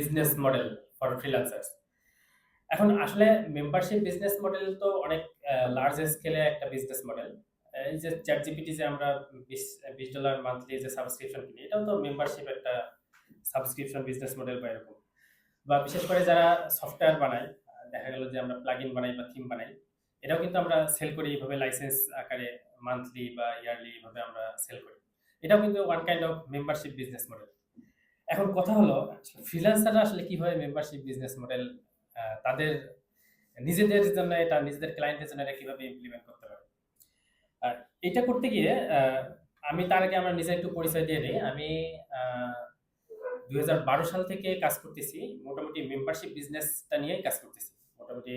Business model for freelancers এখন আসলে membership business model তো অনেক লার্জ স্কেলে একটা বিজনেস মডেল এই যে চ্যাট জিপিটি যে আমরা বিশ ডলার মান্থলি যে সাবস্ক্রিপশন কিনি, এটাও তো মেম্বারশিপ একটা সাবস্ক্রিপশন বিজনেস মডেল বা এরকম। বা বিশেষ করে যারা সফটওয়্যার বানায়, দেখা গেল যে আমরা প্লাগ ইন বানাই বা থিম বানাই, এটাও কিন্তু আমরা সেল করি এইভাবে লাইসেন্স আকারে মান্থলি বা ইয়ারলি এইভাবে আমরা সেল করি। এটাও কিন্তু one kind of membership business model এখন কথা হলো ফ্রিল্যান্সাররা আসলে কীভাবে মেম্বারশিপ বিজনেস মডেল তাদের নিজেদের জন্য এটা, নিজেদের ক্লায়েন্টের জন্য এটা কীভাবে ইমপ্লিমেন্ট করতে পারে? আর এটা করতে গিয়ে আমি তার আগে আমার নিজে একটু পরিচয় দিয়ে নিই আমি দুই হাজার বারো সাল থেকে কাজ করতেছি, মোটামুটি মেম্বারশিপ বিজনেসটা নিয়েই কাজ করতেছি। মোটামুটি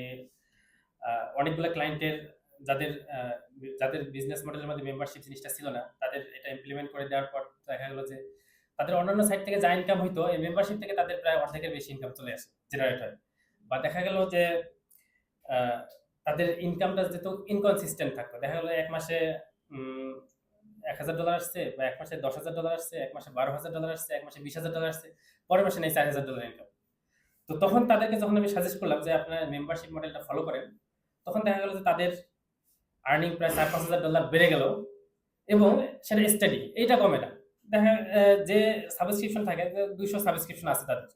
অনেকগুলো ক্লায়েন্টের যাদের যাদের বিজনেস মডেলের মধ্যে মেম্বারশিপ জিনিসটা ছিল না, তাদের এটা ইমপ্লিমেন্ট করে দেওয়ার পর দেখা গেলো যে তাদের অন্যান্য সাইট থেকে যা ইনকাম হইতো, এই মেম্বারশিপ থেকে তাদের প্রায় অর্ধেকের বেশি ইনকাম চলে আসে জেনারেট হয়। বা দেখা গেল যে তাদের ইনকামটা যেহেতু ইনকনসিস্টেন্ট থাকতো, দেখা গেলো এক মাসে এক হাজার ডলার আসছে, বা এক মাসে দশ হাজার ডলার আসছে, এক মাসে বারো হাজার ডলার আসছে, এক মাসে বিশ হাজার ডলার আসছে, পরের মাসে নেই চার হাজার ডলার ইনকাম তো তখন তাদেরকে যখন আমি সাজেস্ট করলাম যে, আপনার মেম্বারশিপ মডেলটা ফলো করেন, তখন দেখা গেল যে তাদের আর্নিং প্রায় চার পাঁচ হাজার ডলার বেড়ে গেল, এবং সেটা স্টাডি এইটা কমে না। দেখা যে সাবস্ক্রিপশন থাকে দুইশো সাবস্ক্রিপশন আছে তাদের।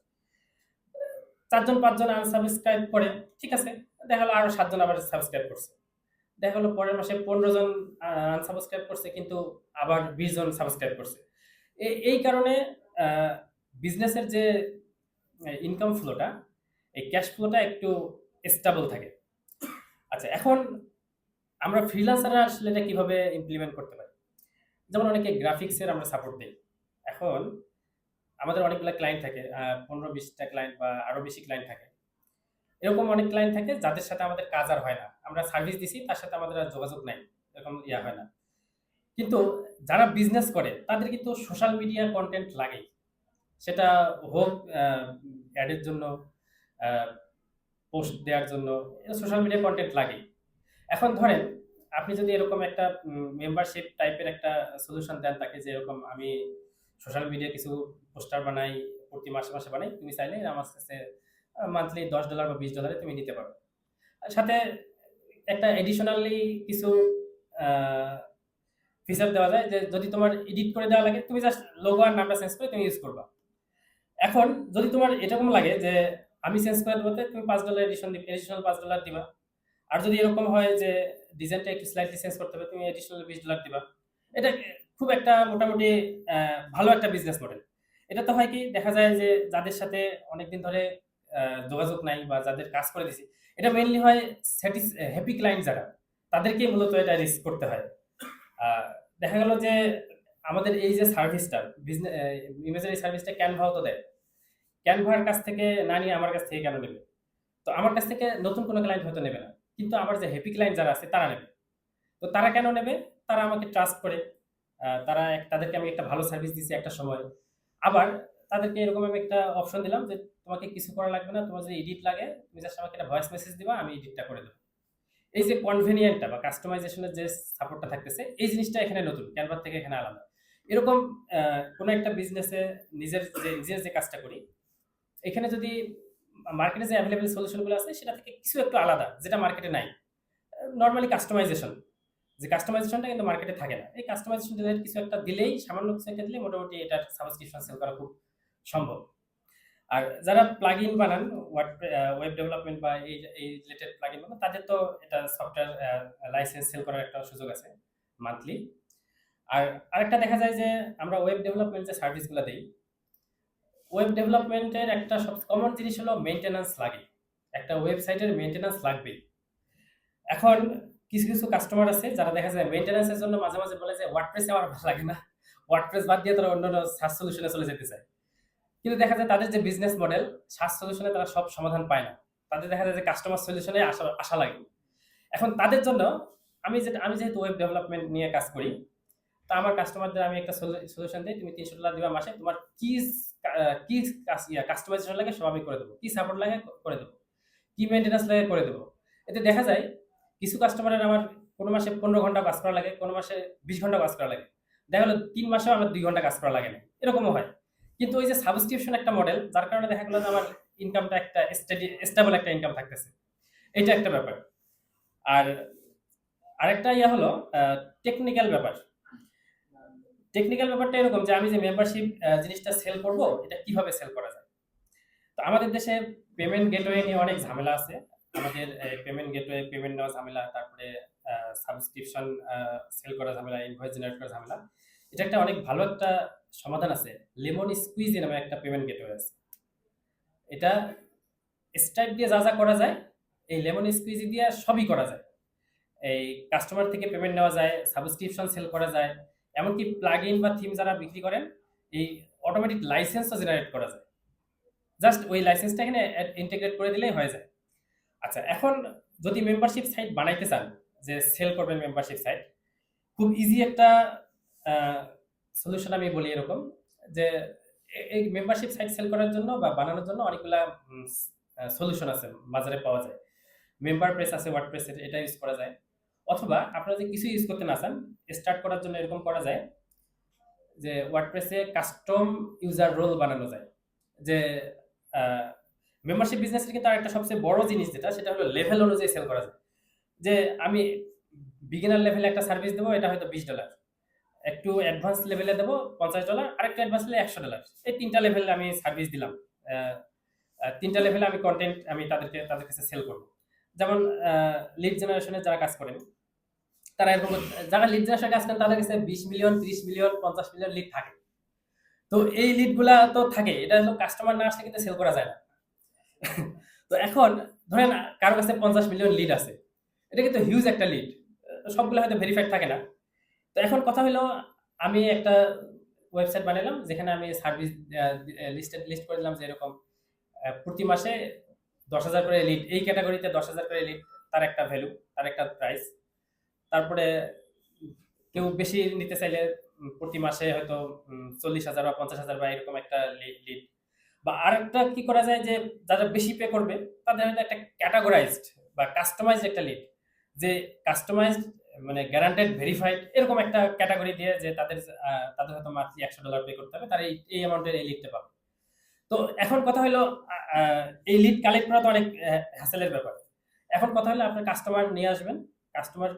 চারজন, পাঁচজন আনসাবস্ক্রাইব করে, ঠিক আছে? দেখা গেলো আরও সাতজন আবার সাবস্ক্রাইব করছে। দেখা গেলো পরের মাসে পনেরো জন আনসাবস্ক্রাইব করছে, কিন্তু আবার বিশ জন সাবস্ক্রাইব করছে এই কারণে বিজনেসের যে ইনকাম ফ্লোটা এই ক্যাশ ফ্লোটা একটু স্টেবল থাকে। আচ্ছা এখন আমরা ফ্রিল্যান্সাররা আসলে এটা কীভাবে ইমপ্লিমেন্ট করতে পারি? যেমন অনেকে গ্রাফিক্সের আমরা সাপোর্ট দিই। এখন আমাদের অনেকগুলো ক্লায়েন্ট থাকে পনেরো বিশটা ক্লায়েন্ট বা আরও বেশি ক্লায়েন্ট থাকে। এরকম অনেক ক্লায়েন্ট থাকে যাদের সাথে আমাদের কাজ আর হয় না। আমরা সার্ভিস দিছি, তার সাথে আমাদের আর যোগাযোগ নাই, এরকম ইয়া হয় না। কিন্তু যারা বিজনেস করে, তাদের কিন্তু সোশ্যাল মিডিয়া কন্টেন্ট লাগেই। সেটা হোক অ্যাডের জন্য পোস্ট দেওয়ার জন্য সোশ্যাল মিডিয়া কন্টেন্ট লাগেই। এখন ধরেন আপনি যদি এরকম একটা মেম্বারশিপ টাইপের একটা সলিউশন দেন তাকে যে এরকম আমি সোশ্যাল মিডিয়া কিছু পোস্টার বানাই, প্রতি মাসে মাসে বানাই, তুমি চাইলে আমার কাছে মান্থলি দশ ডলার বা বিশ ডলারে তুমি নিতে পারো। সাথে একটা এডিশনালি কিছু ফিচার দেওয়া যায় যে যদি তোমার এডিট করে দেওয়া লাগে, তুমি জাস্ট লোগো আর নামটা চেঞ্জ করে তুমি ইউজ করবা। এখন যদি তোমার এরকম লাগে যে আমি চেঞ্জ করে দেবো তুমি পাঁচ ডলার এডিশন দিবে এডিশনাল পাঁচ ডলার দিবা। আর যদি এরকম হয় যে ডিজাইনটা একটু স্লাইটলি চেঞ্জ করতে হবে, তুমি এডিশনাল বিশ ডলার দিবা। এটা খুব একটা মোটামুটি ভালো একটা বিজনেস মডেল এটা তো হয় কি, দেখা যায় যে যাদের সাথে অনেকদিন ধরে যোগাযোগ নাই বা যাদের কাজ করে দিছি, এটা মেইনলি হয় স্যাটিস হ্যাপি ক্লায়েন্ট যারা, তাদেরকে মূলত এটা রিস্ক করতে হয়। দেখা গেল যে আমাদের এই যে সার্ভিসটা বিজনেস ইমেজের এই সার্ভিসটা ক্যানভাও তো দেয়। ক্যানভার কাছ থেকে না নিয়ে আমার কাছ থেকে কেন নেবে? তো আমার কাছ থেকে নতুন কোনো ক্লায়েন্ট হয়তো নেবে না। কিন্তু আমার যে হ্যাপি ক্লায়েন্ট যারা আছে, তারা নেবে। তো তারা কেন নেবে? তারা আমাকে ট্রাস্ট করে। তারা তাদেরকে আমি একটা ভালো সার্ভিস দিচ্ছি একটা সময়। আবার তাদেরকে এরকম আমি একটা অপশন দিলাম যে, তোমাকে কিছু করা লাগবে না, তোমার যদি এডিট লাগে, তুমি জাস্ট আমাকে একটা ভয়েস মেসেজ দিবা, আমি এডিটটা করে দেবো। এই যে কনভেনিয়েন্টটা বা কাস্টমাইজেশনের যে সাপোর্টটা থাকতেছে, এই জিনিসটা এখানে নতুন ক্যানভার থেকে এখানে আলাদা। এরকম কোনো একটা বিজনেসে নিজের যে নিজের যে কাজটা করি, এখানে যদি মার্কেটে যে অ্যাভেলেবেল সলিউশনগুলো আছে, সেটা থেকে কিছু একটু আলাদা, যেটা মার্কেটে নাই। নর্মালি কাস্টমাইজেশন যে কাস্টমাইজেশনটা কিন্তু মার্কেটে থাকে না। এই কাস্টমাইজেশন কিছু একটা দিলেই, সামান্য কিছু একটা দিলেই মোটামুটি এটার সাবস্ক্রিপশন সেল করা খুব সম্ভব। আর যারা প্লাগ ইন বানান ওয়েব ডেভেলপমেন্ট বা এই এই রিলেটেড প্লাগ ইন বানান, তাদের তো এটা সফটওয়্যার লাইসেন্স সেল করার একটা সুযোগ আছে মান্থলি আর আরেকটা দেখা যায় যে আমরা ওয়েব ডেভেলপমেন্ট যে সার্ভিসগুলো দিই ওয়েব ডেভেলপমেন্টের একটা সব কমন জিনিস হলো মেনটেন্যান্স লাগে। একটা ওয়েবসাইটের মেনটেন্যান্স লাগবেই। এখন কিছু কিছু কাস্টমার আছে যারা দেখা যায় মেনটেন্যান্সের জন্য মাঝে মাঝে বলে যে ওয়ার্ডপ্রেস আমার ভালো লাগে না। ওয়ার্ডপ্রেস বাদ দিয়ে তারা অন্য সার্চ সলিউশনে চলে যেতে চায়। কিন্তু দেখা যায় তাদের যে বিজনেস মডেল সার্চ সলিউশনে তারা সব সমাধান পায় না। তাদের দেখা যায় যে কাস্টমার সলিউশনে আশা আশা লাগে। এখন তাদের জন্য আমি যেটা, আমি যেহেতু ওয়েব ডেভেলপমেন্ট নিয়ে কাজ করি, তা আমার কাস্টমারদের আমি একটা সলিউশন দিই, তুমি তিনশো ডলার দিবা মাসে। তোমার কি কি কাস্টমাইজেশন লাগে সব আমি করে দেবো। কি সাপোর্ট লাগে করে দেবো। কি মেনটেন্যান্স লাগে করে দেবো। এতে দেখা যায়, কিছু কাস্টমারের আমার কোনো মাসে পনেরো ঘণ্টা কাজ করা লাগে, কোনো মাসে বিশ ঘণ্টা কাজ করা লাগে। দেখা গেলো তিন মাসেও আমার দুই ঘণ্টা কাজ করা লাগে না। এরকমও হয়। কিন্তু ওই যে সাবস্ক্রিপশন একটা মডেল যার কারণে দেখা গেল যে আমার ইনকামটা একটা স্টেডি স্টেবল একটা ইনকাম থাকতেছে। এটা একটা ব্যাপার। আর আরেকটা ইয়া হলো টেকনিক্যাল ব্যাপার। টেকনিক্যাল ব্যাপারটা এরকম যে আমি যে মেম্বারশিপ জিনিসটা সেল করব, এটা কীভাবে সেল করা যায়? তো আমাদের দেশে পেমেন্ট গেটওয়ে নিয়ে অনেক ঝামেলা আছে। আমাদের পেমেন্ট গেটওয়ে পেমেন্ট নেওয়া ঝামেলা, তারপরে সাবস্ক্রিপশন সেল করা ঝামেলা ইনভয়েস জেনারেট করা ঝামেলা। এটা একটা অনেক ভালো একটা সমাধান আছে। লেমন স্কুইজ নামে একটা পেমেন্ট গেটওয়ে আছে। এটা স্ট্রাইপ দিয়ে যা যা করা যায়, এই লেমন স্কুইজ দিয়ে সবই করা যায়। এই কাস্টমার থেকে পেমেন্ট নেওয়া যায় সাবস্ক্রিপশন সেল করা যায়। এমনকি প্লাগ ইন বা থিম যারা বিক্রি করেন, এই অটোমেটিক লাইসেন্সও জেনারেট করা যায়। জাস্ট ওই লাইসেন্সটা এখানে ইন্টিগ্রেট করে দিলেই হয়ে যায়। আচ্ছা এখন যদি মেম্বারশিপ সাইট বানাইতে চান, যে সেল করবেন মেম্বারশিপ সাইট খুব ইজি একটা সলিউশন আমি বলি এরকম, যে এই মেম্বারশিপ সাইট সেল করার জন্য বা বানানোর জন্য অনেকগুলা সলিউশন আছে, বাজারে পাওয়া যায়। মেম্বার প্রেস আছে ওয়ার্ড প্রেস এটা ইউজ করা যায়। অথবা আপনারা যদি কিছু ইউজ করতে না চান স্টার্ট করার জন্য এরকম করা যায় যে ওয়ার্ডপ্রেসে কাস্টম ইউজার রোল বানানো যায়। যে মেম্বারশিপ বিজনেসের কিন্তু আরেকটা সবচেয়ে বড় জিনিস যেটা, সেটা হলো লেভেল অনুযায়ী সেল করা যায়। যে আমি বিগিনার লেভেলে একটা সার্ভিস দেবো, এটা হয়তো বিশ ডলার একটু অ্যাডভান্স লেভেলে দেবো, পঞ্চাশ ডলার আরেকটু অ্যাডভান্স লেভেলে একশো ডলার এই তিনটা লেভেলে আমি সার্ভিস দিলাম। তিনটা লেভেলে আমি কন্টেন্ট আমি তাদেরকে, তাদের কাছে সেল করব। যেমন লিড জেনারেশনে যারা কাজ করেন তারা এরকম যারা লিড জেনারেশনে কাজ করেন তাদের কাছে বিশ মিলিয়ন ত্রিশ মিলিয়ন পঞ্চাশ মিলিয়ন লিড থাকে। তো এই লিডগুলা তো থাকে, এটা হলো কাস্টমার না আসলে কিন্তু সেল করা যায় না। তো এখন ধরেন কারও কাছে পঞ্চাশ মিলিয়ন লিড আছে, এটা কিন্তু হিউজ একটা লিড সবগুলো হয়তো ভেরিফাইড থাকে না। তো এখন কথা হলো, আমি একটা ওয়েবসাইট বানালাম যেখানে আমি সার্ভিস লিস্টেড লিস্ট করে দিলাম যে এরকম প্রতি মাসে দশ হাজার করে লিড এই ক্যাটাগরিতে দশ হাজার করে লিড তার একটা ভ্যালু তার একটা প্রাইস তারপরে কেউ বেশি নিতে চাইলে প্রতি মাসে হয়তো চল্লিশ হাজার বা পঞ্চাশ হাজার বা এরকম একটা লিড বা আরেকটা কি করা যায় যে, যারা বেশি পে করবে, তাদের হয়তো একটা ক্যাটাগরাইজড বা কাস্টমাইজড একটা লিড যে কাস্টমাইজড মানে গ্যারান্টেড ভেরিফাইড এরকম একটা ক্যাটাগরি দিয়ে যে তাদের তাদের হয়তো মান্থলি একশো ডলার পে করতে হবে, তারা এই অ্যামাউন্টের এই লিডটা পাবে। তো এখন কথা হলো এই লিড কালেক্ট করা তো অনেক হ্যাসেলের ব্যাপার। এখন কথা হলো আপনার কাস্টমার নিয়ে আসবেন কাস্টমার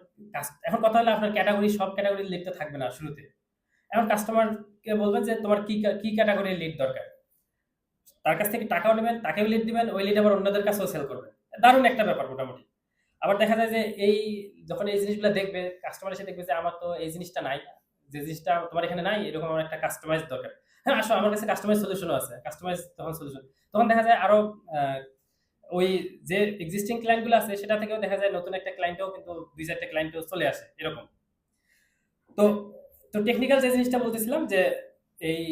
এখন কথা হলো আপনার ক্যাটাগরি সব ক্যাটাগরির লিডটা থাকবে না শুরুতে। এখন কাস্টমারকে বলবেন যে, তোমার কি কি ক্যাটাগরির লিড দরকার? তার কাছ থেকে টাকাও নেবেন, তাকেও লিড দিবেন, ওই লিড আবার অন্যদের কাছেও সেল করবেন। দারুণ একটা ব্যাপার মোটামুটি। আবার দেখা যায় যে, এই যখন এই জিনিসগুলো দেখবে কাস্টমার এসে দেখবে যে, আমার তো এই জিনিসটা নাই, যে জিনিসটা তোমার এখানে নাই, এরকম আমার একটা কাস্টমাইজ দরকার। হ্যাঁ আসো, আমার কাছে কাস্টমাইজ সলিউশনও আছে। কাস্টমাইজ তখন সলিউশন তখন দেখা যায় আরও ওই যে এক্সিস্টিং ক্লায়েন্টগুলো আছে, সেটা থেকেও দেখা যায় নতুন একটা ক্লায়েন্টও কিন্তু দুই চারটা ক্লায়েন্টও চলে আসে, এরকম। তো তো টেকনিক্যাল যে জিনিসটা বলতেছিলাম যে, এই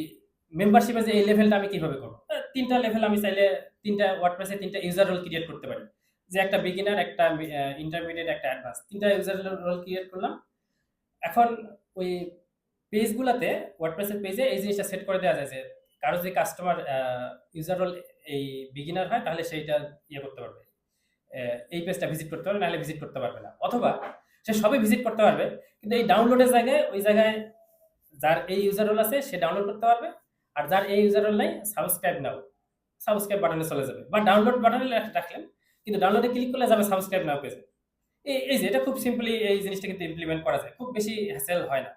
মেম্বারশিপে যে এই লেভেলটা আমি কীভাবে করব? তিনটা লেভেল আমি চাইলে তিনটা ওয়ার্ডপ্রেসে তিনটা ইউজার রোল ক্রিয়েট করতে পারি। যে একটা বিগিনার একটা ইন্টারমিডিয়েট একটা অ্যাডভান্স তিনটা ইউজার রোল ক্রিয়েট করলাম। এখন ওই পেজগুলোতে ওয়ার্ডপ্রেসের পেজে এই জিনিসটা সেট করে দেওয়া যায় যে, কারও যদি কাস্টমার ইউজার রোল এই বিগিনার হয়, তাহলে সেইটা ইয়ে করতে পারবে। এই পেজটা ভিজিট করতে পারবে, নাহলে ভিজিট করতে পারবে না। অথবা সে সবই ভিজিট করতে পারবে, কিন্তু এই ডাউনলোডের জায়গায়, ওই জায়গায় যার এই ইউজার রোল আছে, সে ডাউনলোড করতে পারবে, আর যার এই ইউজার রোল নাই সাবস্ক্রাইব নাও। সাবস্ক্রাইব বাটনে চলে যাবে। বা ডাউনলোড বাটনে রাখলেন, কিন্তু ডাউনলোডে ক্লিক করলে যাবে সাবস্ক্রাইব নাও পেজে এই এই যে, এটা খুব সিম্পলি এই জিনিসটা কিন্তু ইমপ্লিমেন্ট করা যায়, খুব বেশি হ্যাসেল হয় না।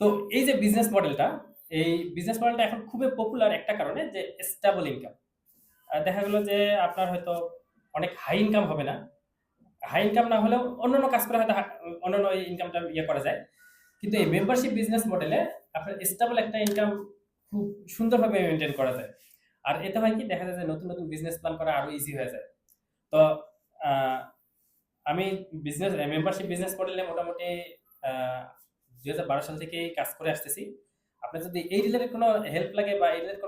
তো এই যে বিজনেস মডেলটা এই বিজনেস মডেলটা এখন খুবই পপুলার একটা কারণে যে স্টেবল ইনকাম দেখা গেলো যে আপনার হয়তো অনেক হাই ইনকাম হবে না। হাই ইনকাম না হলেও অন্যান্য কাজ করে হয়তো অন্যান্য ইনকামটা ইয়ে করা যায়। কিন্তু এই মেম্বারশিপ বিজনেস মডেলে আপনার স্টেবল একটা ইনকাম খুব সুন্দরভাবে মেনটেন করা যায়। আর এতে হয় কি, দেখা যায় যে নতুন নতুন বিজনেস প্ল্যান করা আরও ইজি হয়ে যায়। তো আমি বিজনেস মেম্বারশিপ বিজনেস মডেলে মোটামুটি দুই হাজার বারো সাল থেকেই কাজ করে আসতেছি। আপনার যদি এই রিলেটেড কোনো হেল্প লাগে বা এই রিলেটেড